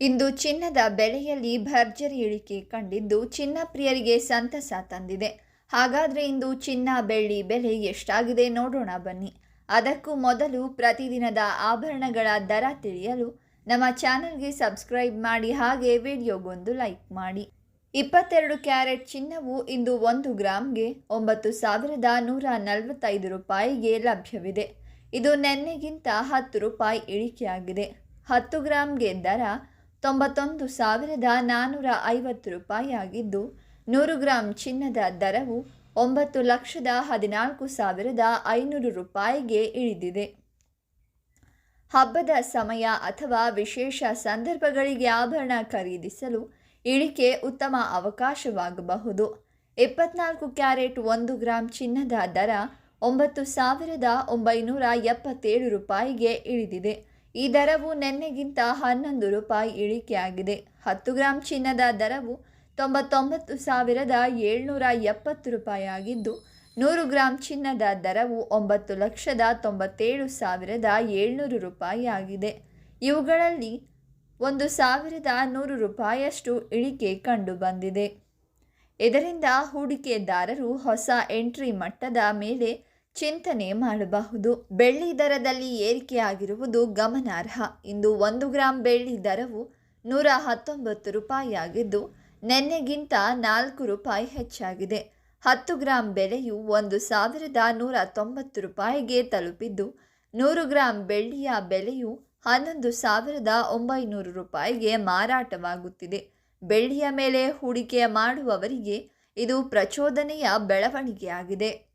ಇಂದು ಚಿನ್ನದ ಬೆಲೆಯಲ್ಲಿ ಭರ್ಜರಿ ಇಳಿಕೆ ಕಂಡಿದ್ದು ಚಿನ್ನ ಪ್ರಿಯರಿಗೆ ಸಂತಸ ತಂದಿದೆ. ಹಾಗಾದರೆ ಇಂದು ಚಿನ್ನ ಬೆಳ್ಳಿ ಬೆಲೆ ಎಷ್ಟಾಗಿದೆ ನೋಡೋಣ ಬನ್ನಿ. ಅದಕ್ಕೂ ಮೊದಲು ಪ್ರತಿದಿನದ ಆಭರಣಗಳ ದರ ತಿಳಿಯಲು ನಮ್ಮ ಚಾನಲ್ಗೆ ಸಬ್ಸ್ಕ್ರೈಬ್ ಮಾಡಿ ಹಾಗೆ ವಿಡಿಯೋಗೊಂದು ಲೈಕ್ ಮಾಡಿ. ಇಪ್ಪತ್ತೆರಡು ಕ್ಯಾರೆಟ್ ಚಿನ್ನವು ಇಂದು ಒಂದು ಗ್ರಾಮ್ಗೆ ಒಂಬತ್ತು ಸಾವಿರದ ನೂರ ನಲವತ್ತೈದು ರೂಪಾಯಿಗೆ ಲಭ್ಯವಿದೆ. ಇದು ನೆನ್ನೆಗಿಂತ ಹತ್ತು ರೂಪಾಯಿ ಇಳಿಕೆಯಾಗಿದೆ. ಹತ್ತು ಗ್ರಾಮ್ಗೆ ದರ ತೊಂಬತ್ತೊಂದು ಸಾವಿರದ ನಾನ್ನೂರ ಐವತ್ತು ರೂಪಾಯಿ ಆಗಿದ್ದು ನೂರು ಗ್ರಾಂ ಚಿನ್ನದ ದರವು ಒಂಬತ್ತು ಲಕ್ಷದ ಹದಿನಾಲ್ಕು ಸಾವಿರದ ಐನೂರು ರೂಪಾಯಿಗೆ ಇಳಿದಿದೆ. ಹಬ್ಬದ ಸಮಯ ಅಥವಾ ವಿಶೇಷ ಸಂದರ್ಭಗಳಿಗೆ ಆಭರಣ ಖರೀದಿಸಲು ಇಳಿಕೆ ಉತ್ತಮ ಅವಕಾಶವಾಗಬಹುದು. ಇಪ್ಪತ್ನಾಲ್ಕು ಕ್ಯಾರೆಟ್ ಒಂದು ಗ್ರಾಂ ಚಿನ್ನದ ದರ ಒಂಬತ್ತು ಸಾವಿರದ ಒಂಬೈನೂರ ಎಪ್ಪತ್ತೇಳು ರೂಪಾಯಿಗೆ ಇಳಿದಿದೆ. ಈ ದರವು ನೆನ್ನೆಗಿಂತ ಹನ್ನೊಂದು ರೂಪಾಯಿ ಇಳಿಕೆಯಾಗಿದೆ. ಹತ್ತು ಗ್ರಾಂ ಚಿನ್ನದ ದರವು ತೊಂಬತ್ತೊಂಬತ್ತು ಸಾವಿರದ ಏಳ್ನೂರ ಎಪ್ಪತ್ತು ರೂಪಾಯಿ ಆಗಿದ್ದು ನೂರು ಗ್ರಾಂ ಚಿನ್ನದ ದರವು ಒಂಬತ್ತು ಲಕ್ಷದ ತೊಂಬತ್ತೇಳು ಸಾವಿರದ ಏಳ್ನೂರು ರೂಪಾಯಿ ಆಗಿದೆ ಇವುಗಳಲ್ಲಿ ಒಂದು ಸಾವಿರದ ನೂರು ರೂಪಾಯಿಯಷ್ಟು ಇಳಿಕೆ ಕಂಡುಬಂದಿದೆ ಇದರಿಂದ ಹೂಡಿಕೆದಾರರು ಹೊಸ ಎಂಟ್ರಿ ಮಟ್ಟದ ಮೇಲೆ ಚಿಂತನೆ ಮಾಡಬಹುದು. ಬೆಳ್ಳಿ ದರದಲ್ಲಿ ಏರಿಕೆಯಾಗಿರುವುದು ಗಮನಾರ್ಹ. ಇಂದು ಒಂದು ಗ್ರಾಂ ಬೆಳ್ಳಿ ದರವು ನೂರ ಹತ್ತೊಂಬತ್ತು ರೂಪಾಯಿಯಾಗಿದ್ದು ನಿನ್ನೆಗಿಂತ ನಾಲ್ಕು ರೂಪಾಯಿ ಹೆಚ್ಚಾಗಿದೆ. ಹತ್ತು ಗ್ರಾಂ ಬೆಲೆಯು ಒಂದು ಸಾವಿರದ ನೂರ ತೊಂಬತ್ತು ರೂಪಾಯಿಗೆ ತಲುಪಿದ್ದು, ನೂರು ಗ್ರಾಂ ಬೆಳ್ಳಿಯ ಬೆಲೆಯು ಹನ್ನೊಂದು ಸಾವಿರದ ಒಂಬೈನೂರು ರೂಪಾಯಿಗೆ ಮಾರಾಟವಾಗುತ್ತಿದೆ. ಬೆಳ್ಳಿಯ ಮೇಲೆ ಹೂಡಿಕೆ ಮಾಡುವವರಿಗೆ ಇದು ಪ್ರಚೋದನೆಯ ಬೆಳವಣಿಗೆಯಾಗಿದೆ.